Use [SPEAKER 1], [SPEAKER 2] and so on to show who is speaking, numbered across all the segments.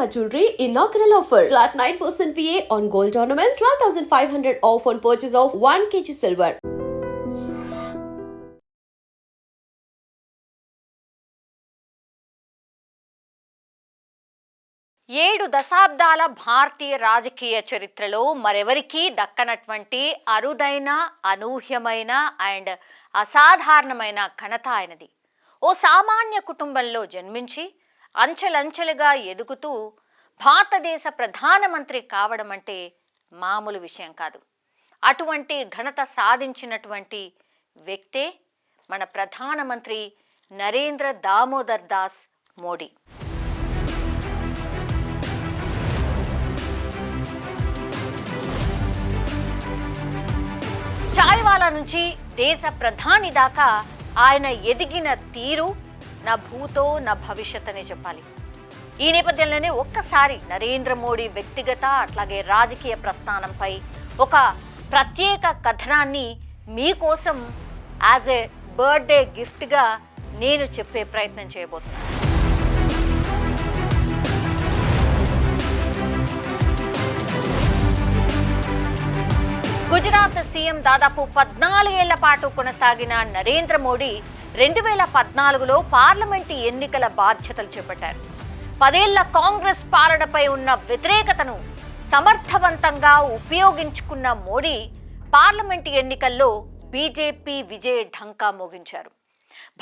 [SPEAKER 1] Shalimar Jewelry inaugural offer. Flat 9% VA on gold ornaments, 12,500 off on purchase of 1 kg silver.
[SPEAKER 2] ఏడు దశాబ్దాల భారతీయ రాజకీయ చరిత్రలో మరెవరికీ దక్కనటువంటి అరుదైన అనూహ్యమైన అండ్ అసాధారణమైన ఘనత ఆయనది ఓ సామాన్య కుటుంబంలో జన్మించి అంచెలంచెలుగా ఎదుగుతూ భారతదేశ ప్రధానమంత్రి కావడం అంటే మామూలు విషయం కాదు. అటువంటి ఘనత సాధించినటువంటి వ్యక్తే మన ప్రధానమంత్రి నరేంద్ర దామోదర్ దాస్ మోడీ. చాయ్వాలా నుంచి దేశ ప్రధాని దాకా ఆయన ఎదిగిన తీరు నా భూతో నా భవిష్యత్ అనే చెప్పాలి. ఈ నేపథ్యంలోనే ఒక్కసారి నరేంద్ర మోడీ వ్యక్తిగత అట్లాగే రాజకీయ ప్రస్థానంపై ఒక ప్రత్యేక కథనాన్ని మీకోసం యాజ్ ఏ బర్త్డే గిఫ్ట్గా నేను చెప్పే ప్రయత్నం చేయబోతున్నాను. గుజరాత్ సీఎం దాదాపు పద్నాలుగేళ్ళ పాటు కొనసాగిన నరేంద్ర మోడీ రెండు వేల పద్నాలుగులో పార్లమెంటు ఎన్నికల బాధ్యతలు చేపట్టారు. పదేళ్ళ కాంగ్రెస్ పాలనపై ఉన్న వ్యతిరేకతను సమర్థవంతంగా ఉపయోగించుకున్న మోడీ పార్లమెంటు ఎన్నికల్లో బీజేపీ విజయ ఢంకా మోగించారు.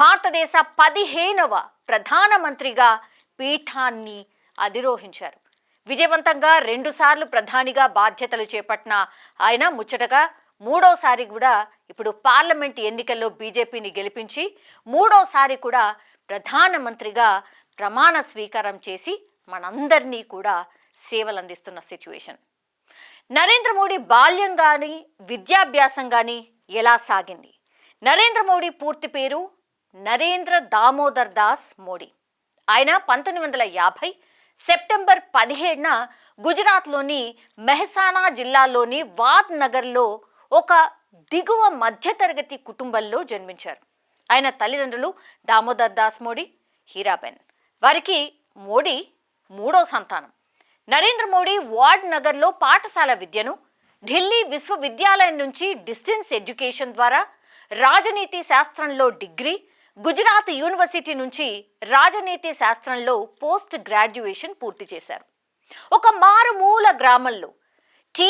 [SPEAKER 2] భారతదేశ పదిహేనవ ప్రధానమంత్రిగా పీఠాన్ని అధిరోహించారు. విజయవంతంగా రెండుసార్లు ప్రధానిగా బాధ్యతలు చేపట్టిన ఆయన ముచ్చటగా మూడోసారి కూడా ఇప్పుడు పార్లమెంట్ ఎన్నికల్లో బీజేపీని గెలిపించి మూడోసారి కూడా ప్రధానమంత్రిగా ప్రమాణ స్వీకారం చేసి మనందరినీ కూడా సేవలు అందిస్తున్న సిచ్యువేషన్. నరేంద్ర మోడీ బాల్యం కానీ విద్యాభ్యాసం కానీ ఎలా సాగింది? నరేంద్ర మోడీ పూర్తి పేరు నరేంద్ర దామోదర్ దాస్ మోడీ. ఆయన పంతొమ్మిది వందల యాభై సెప్టెంబర్ పదిహేడున గుజరాత్లోని మెహసానా జిల్లాలోని వాద్ నగర్లో ఒక దిగువ మధ్యతరగతి కుటుంబంలో జన్మించారు. ఆయన తల్లిదండ్రులు దామోదర్ దాస్ మోడీ హీరాబెన్. వారికి మోడీ మూడో సంతానం. నరేంద్ర మోడీ వార్డ్ నగర్లో పాఠశాల విద్యను ఢిల్లీ విశ్వవిద్యాలయం నుంచి డిస్టెన్స్ ఎడ్యుకేషన్ ద్వారా రాజనీతి శాస్త్రంలో డిగ్రీ గుజరాత్ యూనివర్సిటీ నుంచి రాజనీతి శాస్త్రంలో పోస్ట్ గ్రాడ్యుయేషన్ పూర్తి చేశారు. ఒక మారుమూల గ్రామంలో టీ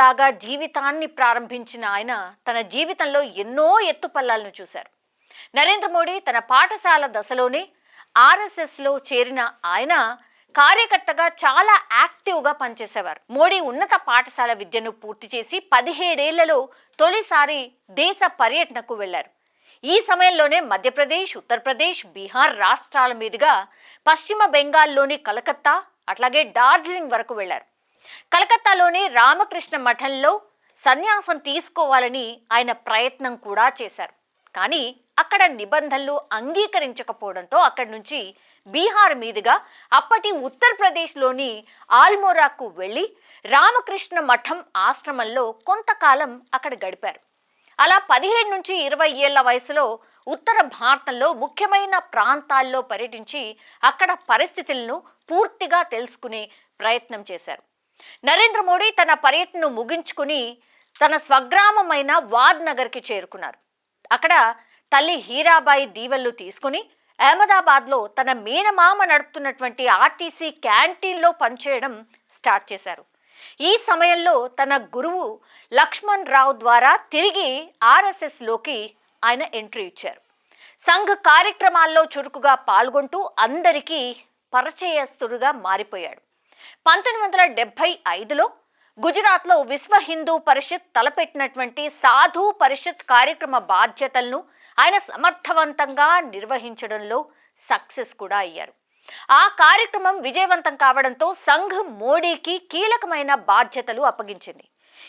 [SPEAKER 2] లాగా జీవితాన్ని ప్రారంభించిన ఆయన తన జీవితంలో ఎన్నో ఎత్తుపల్లాలను చూశారు. నరేంద్ర మోడీ తన పాఠశాల దశలోనే ఆర్ఎస్ఎస్లో చేరిన ఆయన కార్యకర్తగా చాలా యాక్టివ్గా పనిచేసేవారు. మోడీ ఉన్నత పాఠశాల విద్యను పూర్తి చేసి పదిహేడేళ్ళలో తొలిసారి దేశ పర్యటనకు వెళ్ళారు. ఈ సమయంలోనే మధ్యప్రదేశ్ ఉత్తరప్రదేశ్ బీహార్ రాష్ట్రాల మీదుగా పశ్చిమ బెంగాల్లోని కలకత్తా అట్లాగే డార్జిలింగ్ వరకు వెళ్ళారు. కలకత్తాలోని రామకృష్ణ మఠంలో సన్యాసం తీసుకోవాలని ఆయన ప్రయత్నం కూడా చేశారు. కానీ అక్కడ నిబంధనలు అంగీకరించకపోవడంతో అక్కడి నుంచి బీహార్ మీదుగా అప్పటి ఉత్తరప్రదేశ్లోని ఆల్మోరాకు వెళ్ళి రామకృష్ణ మఠం ఆశ్రమంలో కొంతకాలం అక్కడ గడిపారు. అలా పదిహేడు నుంచి ఇరవై ఏళ్ళ వయసులో ఉత్తర భారతంలో ముఖ్యమైన ప్రాంతాల్లో పర్యటించి అక్కడ పరిస్థితులను పూర్తిగా తెలుసుకునే ప్రయత్నం చేశారు. నరేంద్ర మోడీ తన పర్యటనను ముగించుకుని తన స్వగ్రామమైన వాద్ నగర్కి చేరుకున్నారు. అక్కడ తల్లి హీరాబాయి దీవెళ్ళు తీసుకుని అహ్మదాబాద్లో తన మేనమామ నడుపుతున్నటువంటి ఆర్టీసీ క్యాంటీన్లో పనిచేయడం స్టార్ట్ చేశారు. ఈ సమయంలో తన గురువు లక్ష్మణ్ రావు ద్వారా తిరిగి ఆర్ఎస్ఎస్లోకి ఆయన ఎంట్రీ ఇచ్చారు. సంఘ్ కార్యక్రమాల్లో చురుకుగా పాల్గొంటూ అందరికీ పరిచయస్తుడుగా మారిపోయాడు. పంతొమ్మిది వందల డెబ్భై ఐదులో గుజరాత్లో విశ్వ హిందూ పరిషత్ తలపెట్టినటువంటి సాధు పరిషత్ కార్యక్రమ బాధ్యతలను ఆయన సమర్థవంతంగా నిర్వహించడంలో సక్సెస్ కూడా అయ్యారు. ఆ కార్యక్రమం విజయవంతం కావడంతో సంఘ్ మోడీకి కీలకమైన బాధ్యతలు అప్పగించింది.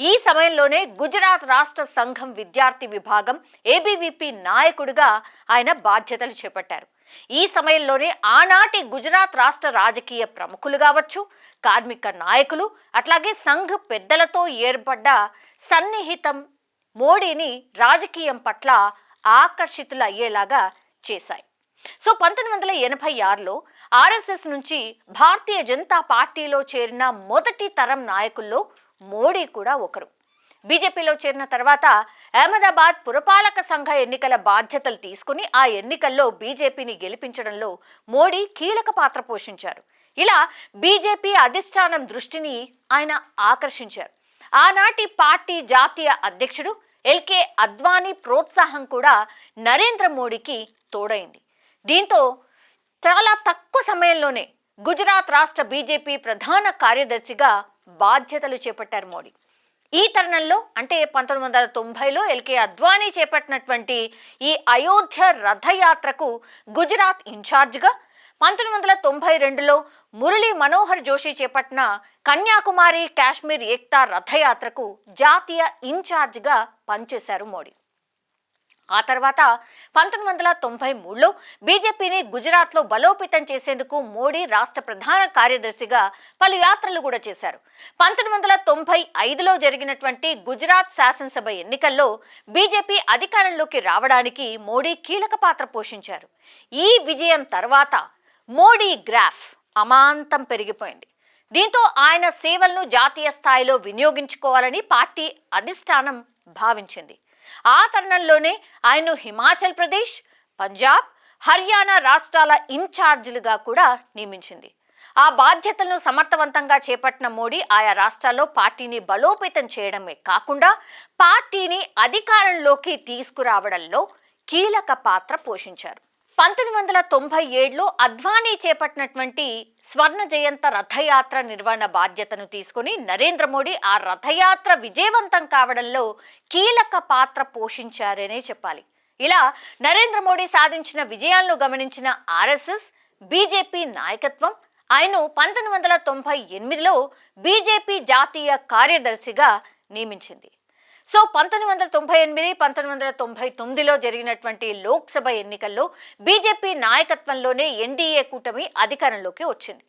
[SPEAKER 2] ఈ సమయంలోనే గుజరాత్ రాష్ట్ర సంఘం విద్యార్థి విభాగం ఏబీవీపీ నాయకుడిగా ఆయన బాధ్యతలు చేపట్టారు. ఈ సమయంలోనే ఆనాటి గుజరాత్ రాష్ట్ర రాజకీయ ప్రముఖులు కావచ్చు కార్మిక నాయకులు అట్లాగే సంఘ్ పెద్దలతో ఏర్పడ్డ సన్నిహితం మోడీని రాజకీయం పట్ల ఆకర్షితులు అయ్యేలాగా చేశాయి. సో పంతొమ్మిది వందల ఎనభై ఆరులో ఆర్ఎస్ఎస్ నుంచి భారతీయ జనతా పార్టీలో చేరిన మొదటి తరం నాయకుల్లో మోడీ కూడా ఒకరు. బీజేపీలో చేరిన తర్వాత అహ్మదాబాద్ పురపాలక సంఘ ఎన్నికల బాధ్యతలు తీసుకుని ఆ ఎన్నికల్లో బీజేపీని గెలిపించడంలో మోడీ కీలక పాత్ర పోషించారు. ఇలా బీజేపీ అధిష్టానం దృష్టిని ఆయన ఆకర్షించారు. ఆనాటి పార్టీ జాతీయ అధ్యక్షుడు ఎల్కే అద్వానీ ప్రోత్సాహం కూడా నరేంద్ర మోడీకి తోడైంది. దీంతో చాలా తక్కువ సమయంలోనే గుజరాత్ రాష్ట్ర బీజేపీ ప్రధాన కార్యదర్శిగా బాధ్యతలు చేపట్టారు మోడీ. ఈ తరుణంలో అంటే పంతొమ్మిది వందల తొంభైలో ఎల్కే అద్వానీ చేపట్టినటువంటి ఈ అయోధ్య రథయాత్రకు గుజరాత్ ఇన్ఛార్జ్గా పంతొమ్మిది వందల తొంభై రెండులో మురళీ మనోహర్ జోషి చేపట్టిన కన్యాకుమారి కాశ్మీర్ ఏక్తా రథయాత్రకు జాతీయ ఇన్ఛార్జ్గా పనిచేశారు మోడీ. ఆ తర్వాత పంతొమ్మిది వందల తొంభై మూడులో బీజేపీని గుజరాత్లో బలోపేతం చేసేందుకు మోడీ రాష్ట్ర ప్రధాన కార్యదర్శిగా పలు యాత్రలు కూడా చేశారు. పంతొమ్మిది వందల తొంభై ఐదులో జరిగినటువంటి గుజరాత్ శాసనసభ ఎన్నికల్లో బీజేపీ అధికారంలోకి రావడానికి మోడీ కీలక పాత్ర పోషించారు. ఈ విజయం తర్వాత మోడీ గ్రాఫ్ అమాంతం పెరిగిపోయింది. దీంతో ఆయన సేవలను జాతీయ స్థాయిలో వినియోగించుకోవాలని పార్టీ అధిష్టానం భావించింది. ఆ తరుణంలోనే ఆయన్ను హిమాచల్ ప్రదేశ్ పంజాబ్ హర్యానా రాష్ట్రాల ఇన్ఛార్జీలుగా కూడా నియమించింది. ఆ బాధ్యతలను సమర్థవంతంగా చేపట్టిన మోడీ ఆయా రాష్ట్రాల్లో పార్టీని బలోపేతం చేయడమే కాకుండా పార్టీని అధికారంలోకి తీసుకురావడంలో కీలక పాత్ర పోషించారు. పంతొమ్మిది వందల తొంభై ఏడులో అద్వానీ చేపట్టినటువంటి స్వర్ణ జయంత రథయాత్ర నిర్వహణ బాధ్యతను తీసుకుని నరేంద్ర మోడీ ఆ రథయాత్ర విజయవంతం కావడంలో కీలక పాత్ర పోషించారనే చెప్పాలి. ఇలా నరేంద్ర మోడీ సాధించిన విజయాలను గమనించిన ఆర్ఎస్ఎస్ బీజేపీ నాయకత్వం ఆయన పంతొమ్మిది వందల తొంభై ఎనిమిదిలో బీజేపీ జాతీయ కార్యదర్శిగా నియమించింది. సో పంతొమ్మిది వందల తొంభై ఎనిమిది పంతొమ్మిది వందల తొంభై తొమ్మిదిలో జరిగినటువంటి లోక్సభ ఎన్నికల్లో బీజేపీ నాయకత్వంలోనే ఎన్డీఏ కూటమి అధికారంలోకి వచ్చింది.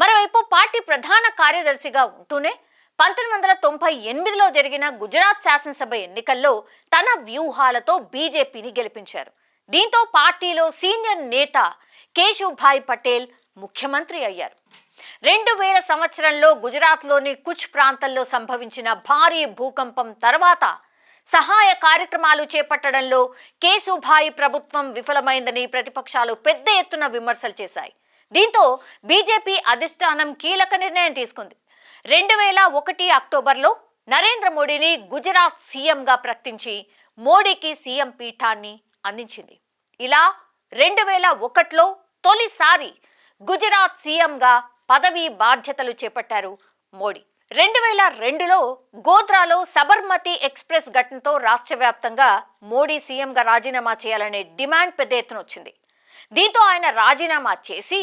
[SPEAKER 2] మరోవైపు పార్టీ ప్రధాన కార్యదర్శిగా ఉంటూనే పంతొమ్మిది వందల తొంభై ఎనిమిదిలో జరిగిన గుజరాత్ శాసనసభ ఎన్నికల్లో తన వ్యూహాలతో బీజేపీని గెలిపించారు. దీంతో పార్టీలో సీనియర్ నేత కేశుభాయ్ పటేల్ ముఖ్యమంత్రి అయ్యారు. రెండు వేల సంవత్సరంలో గుజరాత్లోని కుచ్ ప్రాంతంలో సంభవించిన భారీ భూకంపం తర్వాత సహాయ కార్యక్రమాలు చేపట్టడంలో కేశుభాయి ప్రభుత్వం విఫలమైందని ప్రతిపక్షాలు పెద్ద ఎత్తున విమర్శలు చేశాయి. దీంతో బీజేపీ అధిష్టానం కీలక నిర్ణయం తీసుకుంది. రెండు వేల ఒకటి అక్టోబర్లో నరేంద్ర మోడీని గుజరాత్ సీఎంగా ప్రకటించి మోడీకి సీఎం పీఠాన్ని అందించింది. ఇలా రెండు వేల ఒకటిలో తొలిసారి గుజరాత్ సీఎంగా పదవీ బాధ్యతలు చేపట్టారు మోడీ. రెండు వేల రెండులో గోద్రాలో సబర్మతి ఎక్స్ప్రెస్ ఘటనతో రాష్ట్ర వ్యాప్తంగా మోడీ సీఎంగా రాజీనామా చేయాలనే డిమాండ్ పెద్ద ఎత్తున వచ్చింది. దీంతో ఆయన రాజీనామా చేసి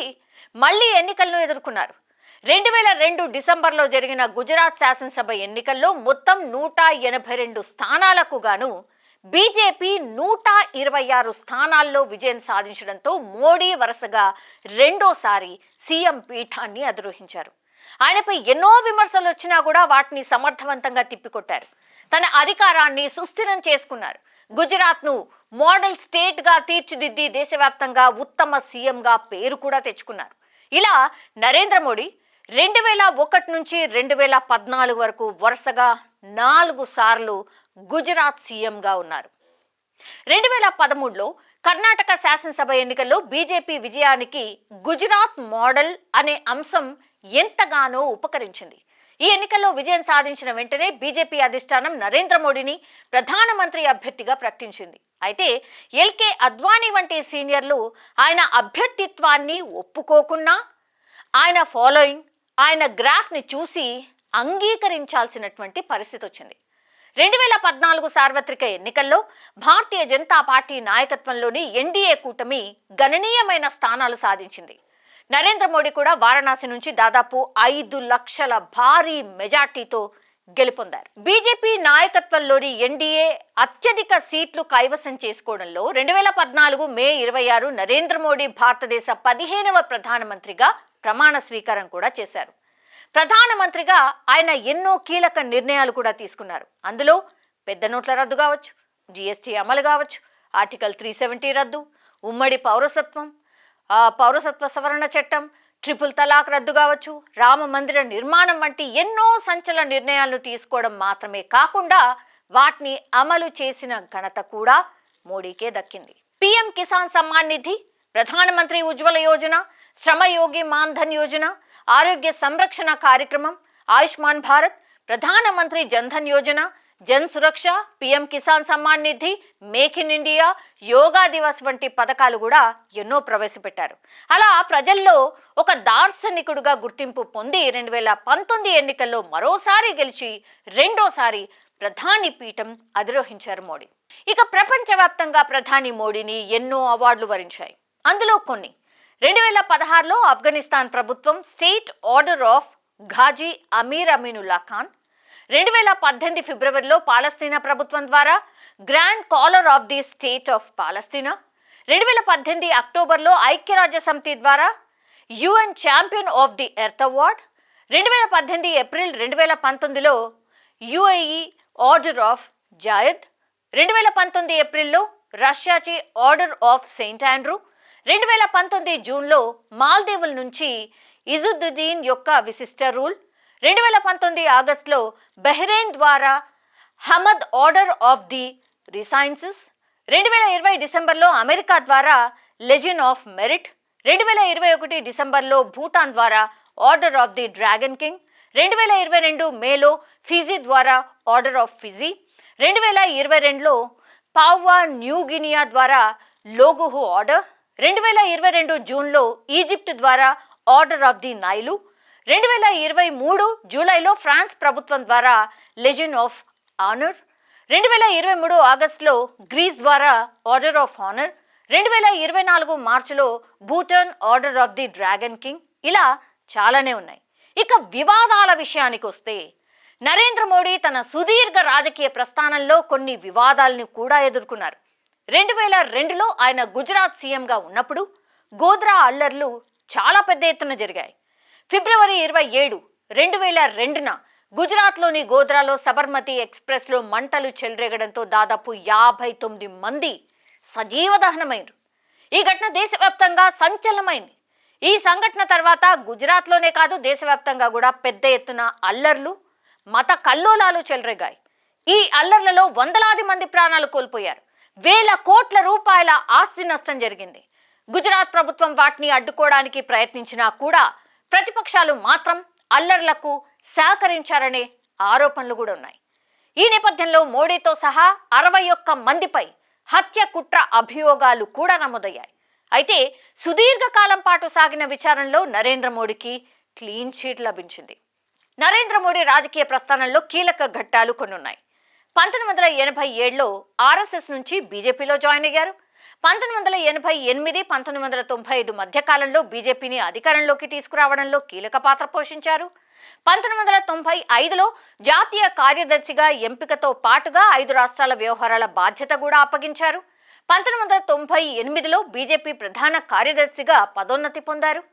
[SPEAKER 2] మళ్ళీ ఎన్నికలను ఎదుర్కొన్నారు. రెండు వేల రెండు డిసెంబర్లో జరిగిన గుజరాత్ శాసనసభ ఎన్నికల్లో మొత్తం నూట ఎనభై రెండు స్థానాలకు గాను బీజేపీ నూట ఇరవై ఆరు స్థానాల్లో విజయం సాధించడంతో మోడీ వరుసగా రెండోసారి సీఎం పీఠాన్ని అధిరోహించారు. ఆయనపై ఎన్నో విమర్శలు వచ్చినా కూడా వాటిని సమర్థవంతంగా తిప్పికొట్టారు. తన అధికారాన్ని సుస్థిరం చేసుకున్నారు. గుజరాత్ను మోడల్ స్టేట్గా తీర్చిదిద్ది దేశవ్యాప్తంగా ఉత్తమ సీఎంగా పేరు కూడా తెచ్చుకున్నారు. ఇలా నరేంద్ర మోడీ రెండు వేల ఒకటి నుంచి రెండు వేల పద్నాలుగు వరకు వరుసగా నాలుగు సార్లు గుజరాత్ సీఎంగా ఉన్నారు. రెండు వేల పదమూడులో కర్ణాటక శాసనసభ ఎన్నికల్లో బీజేపీ విజయానికి గుజరాత్ మోడల్ అనే అంశం ఎంతగానో ఉపకరించింది. ఈ ఎన్నికల్లో విజయం సాధించిన వెంటనే బీజేపీ అధిష్టానం నరేంద్ర మోడీని ప్రధానమంత్రి అభ్యర్థిగా ప్రకటించింది. అయితే ఎల్కే అద్వానీ వంటి సీనియర్లు ఆయన అభ్యర్థిత్వాన్ని ఒప్పుకోకున్నా ఆయన ఫాలోయింగ్ ఆయన గ్రాఫ్ని చూసి అంగీకరించాల్సినటువంటి పరిస్థితి వచ్చింది. రెండు వేల పద్నాలుగు సార్వత్రిక ఎన్నికల్లో భారతీయ జనతా పార్టీ నాయకత్వంలోని ఎన్డీఏ కూటమి గణనీయమైన స్థానాలు సాధించింది. నరేంద్ర మోడీ కూడా వారణాసి నుంచి దాదాపు ఐదు లక్షల భారీ మెజార్టీతో గెలుపొందారు. బీజేపీ నాయకత్వంలోని ఎన్డీఏ అత్యధిక సీట్లు కైవసం చేసుకోవడంలో రెండు వేల పద్నాలుగు మే ఇరవై ఆరు నరేంద్ర మోడీ భారతదేశ పదిహేనవ ప్రధానమంత్రిగా ప్రమాణ స్వీకారం కూడా చేశారు. ప్రధానమంత్రిగా ఆయన ఎన్నో కీలక నిర్ణయాలు కూడా తీసుకున్నారు. అందులో పెద్ద నోట్ల రద్దు కావచ్చు జిఎస్టీ అమలు కావచ్చు ఆర్టికల్ త్రీ సెవెంటీ రద్దు ఉమ్మడి పౌరసత్వం పౌరసత్వ సవరణ చట్టం ట్రిపుల్ తలాక్ రద్దు కావచ్చు రామ మందిర నిర్మాణం వంటి ఎన్నో సంచలన నిర్ణయాలను తీసుకోవడం మాత్రమే కాకుండా వాటిని అమలు చేసిన ఘనత కూడా మోడీకే దక్కింది. పీఎం కిసాన్ సమ్మాన్ నిధి ప్రధానమంత్రి ఉజ్వల యోజన శ్రమయోగి మాన్ధన్ యోజన ఆరోగ్య సంరక్షణ కార్యక్రమం Ayushman Bharat Pradhan Mantri Jan Dhan Yojana Jan Suraksha PM Kisan Samman Nidhi Make in India Yoga Divas వంటి పథకాలు కూడా ఎన్నో ప్రవేశపెట్టారు. అలా ప్రజల్లో ఒక దార్శనికుడుగా గుర్తింపు పొంది రెండు వేల పంతొమ్మిది ఎన్నికల్లో మరోసారి గెలిచి రెండోసారి ప్రధాని పీఠం అధిరోహించారు మోడీ. ఇక ప్రపంచవ్యాప్తంగా ప్రధాని మోడీని ఎన్నో అవార్డులు వరించాయి. అందులో కొన్ని రెండు వేల పదహారులో ఆఫ్ఘనిస్తాన్ ప్రభుత్వం state order of Ghazi Amir Amanullah Khan రెండు వేల పద్దెనిమిది ఫిబ్రవరిలో పాలస్తీనా ప్రభుత్వం ద్వారా grand collar of the state of Palestine రెండు వేల పద్దెనిమిది అక్టోబర్లో ఐక్యరాజ్య సమితి ద్వారా UN champion of the earth award రెండు వేల పద్దెనిమిది ఏప్రిల్ రెండు వేల పంతొమ్మిదిలో యుఏఈ ఆర్డర్ ఆఫ్ జాయద్ రెండు వేల పంతొమ్మిది ఏప్రిల్లో రష్యాచి ఆర్డర్ ఆఫ్ సెయింట్ ఆండ్రూ రెండు వేల పంతొమ్మిది జూన్లో మాల్దీవుల నుంచి ఇజుద్దీన్ యొక్క విశిష్ట రూల్ రెండు వేల పంతొమ్మిది ఆగస్టులో బహ్రెయిన్ ద్వారా Hamad order of the renaissance రెండు వేల ఇరవై డిసెంబర్లో అమెరికా ద్వారా లెజిన్ ఆఫ్ మెరిట్ రెండు వేల ఇరవై ఒకటి డిసెంబర్లో భూటాన్ ద్వారా order of the dragon king రెండు వేల ఇరవై రెండు మేలో ఫిజీ ద్వారా ఆర్డర్ ఆఫ్ ఫిజీ రెండు వేల ఇరవై రెండులో పావ్వా న్యూ గినియా ద్వారా లోగుహు ఆర్డర్ రెండు వేల ఇరవై రెండు జూన్లో ఈజిప్ట్ ద్వారా ఆర్డర్ ఆఫ్ ది నైలు రెండు వేల ఇరవై మూడు జూలైలో ఫ్రాన్స్ ప్రభుత్వం ద్వారా లెజెండ్ ఆఫ్ ఆనర్ రెండు వేల ఇరవై మూడు ఆగస్టులో గ్రీస్ ద్వారా ఆర్డర్ ఆఫ్ ఆనర్ రెండు వేల ఇరవై నాలుగు మార్చిలో Bhutan order of the dragon king. ఇలా చాలానే ఉన్నాయి. ఇక వివాదాల విషయానికి వస్తే నరేంద్ర మోడీ తన సుదీర్ఘ రాజకీయ ప్రస్థానంలో కొన్ని వివాదాలను కూడా ఎదుర్కొన్నారు. రెండు వేల రెండులో ఆయన గుజరాత్ సీఎంగా ఉన్నప్పుడు గోద్రా అల్లర్లు చాలా పెద్ద ఎత్తున జరిగాయి. ఫిబ్రవరి ఇరవై ఏడు రెండు వేల రెండున గుజరాత్లోని గోద్రాలో సబర్మతి ఎక్స్ప్రెస్లో మంటలు చెలరేగడంతో దాదాపు యాభై తొమ్మిది మంది సజీవ దహనమైనరు ఈ ఘటన దేశవ్యాప్తంగా సంచలనమైంది. ఈ సంఘటన తర్వాత గుజరాత్లోనే కాదు దేశవ్యాప్తంగా కూడా పెద్ద ఎత్తున అల్లర్లు మత కల్లోలాలు చెలరేగాయి. ఈ అల్లర్లలో వందలాది మంది ప్రాణాలు కోల్పోయారు. వేల కోట్ల రూపాయల ఆస్తి నష్టం జరిగింది. గుజరాత్ ప్రభుత్వం వాటిని అడ్డుకోవడానికి ప్రయత్నించినా కూడా ప్రతిపక్షాలు మాత్రం అల్లర్లకు సహకరించారనే ఆరోపణలు కూడా ఉన్నాయి. ఈ నేపథ్యంలో మోడీతో సహా అరవై ఒక్క మందిపై హత్య కుట్ర అభియోగాలు కూడా నమోదయ్యాయి. అయితే సుదీర్ఘకాలం పాటు సాగిన విచారణలో నరేంద్ర మోడీకి క్లీన్ చీట్ లభించింది. నరేంద్ర మోడీ రాజకీయ ప్రస్థానంలో కీలక ఘట్టాలు కొన్ని ఉన్నాయి పంతొమ్మిది వందల ఎనభై ఏడులో ఆర్ఎస్ఎస్ నుంచి బీజేపీలో జాయిన్ అయ్యారు. పంతొమ్మిది వందల ఎనభై ఎనిమిది పంతొమ్మిది వందల తొంభై ఐదు మధ్యకాలంలో బీజేపీని అధికారంలోకి తీసుకురావడంలో కీలక పాత్ర పోషించారు. పంతొమ్మిది వందల తొంభై ఐదులో జాతీయ కార్యదర్శిగా ఎంపికతో పాటుగా ఐదు రాష్ట్రాల వ్యవహారాల బాధ్యత కూడా అప్పగించారు. పంతొమ్మిది వందల తొంభై ఎనిమిదిలో బీజేపీ ప్రధాన కార్యదర్శిగా పదోన్నతి పొందారు.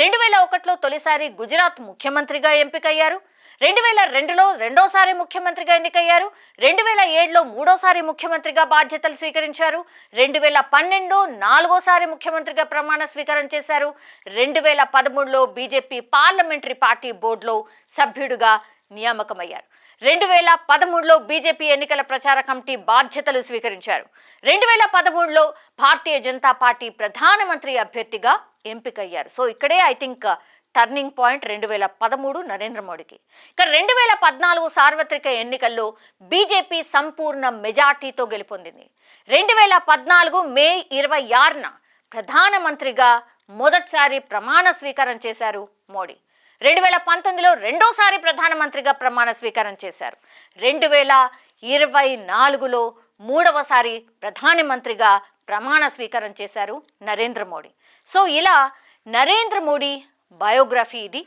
[SPEAKER 2] రెండు వేల ఒకటిలో తొలిసారి గుజరాత్ ముఖ్యమంత్రిగా ఎంపికయ్యారు. రెండు వేల రెండులో రెండోసారి ముఖ్యమంత్రిగా ఎన్నికయ్యారు. రెండు వేల ఏడులో మూడోసారి ముఖ్యమంత్రిగా బాధ్యతలు స్వీకరించారు. రెండు వేల పన్నెండు నాలుగోసారి ముఖ్యమంత్రిగా ప్రమాణ స్వీకారం చేశారు. రెండు వేల పదమూడులో బీజేపీ పార్లమెంటరీ పార్టీ బోర్డులో సభ్యుడిగా నియామకమయ్యారు. రెండు వేల పదమూడులో బీజేపీ ఎన్నికల ప్రచార కమిటీ బాధ్యతలు స్వీకరించారు. రెండు వేల పదమూడులో భారతీయ జనతా పార్టీ ప్రధానమంత్రి అభ్యర్థిగా ఎంపికయ్యారు. సో ఇక్కడే ఐ థింక్ టర్నింగ్ పాయింట్ రెండు వేల పదమూడు నరేంద్ర మోడీకి. ఇక రెండు వేల పద్నాలుగు సార్వత్రిక ఎన్నికల్లో బీజేపీ సంపూర్ణ మెజార్టీతో గెలుపొందింది. రెండు వేల పద్నాలుగు మే ఇరవై ఆరున ప్రధానమంత్రిగా మొదటిసారి ప్రమాణ స్వీకారం చేశారు మోడీ. రెండు వేల పంతొమ్మిదిలో రెండోసారి ప్రధానమంత్రిగా ప్రమాణ స్వీకారం చేశారు. రెండు వేల ఇరవై నాలుగులో మూడవసారి ప్రధానమంత్రిగా ప్రమాణ స్వీకారం చేశారు నరేంద్ర మోడీ. సో ఇలా నరేంద్ర మోడీ బయోగ్రఫీ ఇది.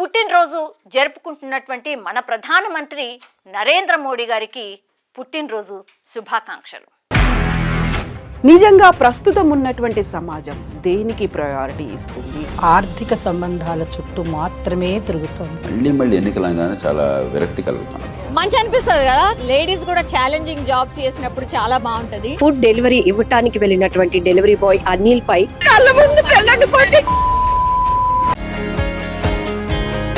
[SPEAKER 2] పుట్టినరోజు జరుపుకుంటున్నటువంటి మన ప్రధానమంత్రి నరేంద్ర మోడీ గారికి పుట్టినరోజు శుభాకాంక్షలు.
[SPEAKER 3] నిజంగా ప్రస్తుతం ఉన్నటువంటి సమాజం దేనికి ప్రయారిటీ ఇస్తుంది?
[SPEAKER 4] ఆర్థిక సంబంధాల చుట్టూ మాత్రమే తిరుగుతోంది.
[SPEAKER 5] మళ్ళీ మళ్ళీ ఎన్నికలంగానే చాలా విరక్తి
[SPEAKER 2] మంచి అనిపిస్తుంది కదా? లేడీస్ కూడా ఛాలెంజింగ్ జాబ్స్ చేసినప్పుడు చాలా బాగుంటది.
[SPEAKER 1] ఫుడ్ డెలివరీ ఇవ్వటానికి వెళ్ళినటువంటి డెలివరీ బాయ్ అనిల్ పై
[SPEAKER 6] కళ్ళ ముందు పెళ్ళండి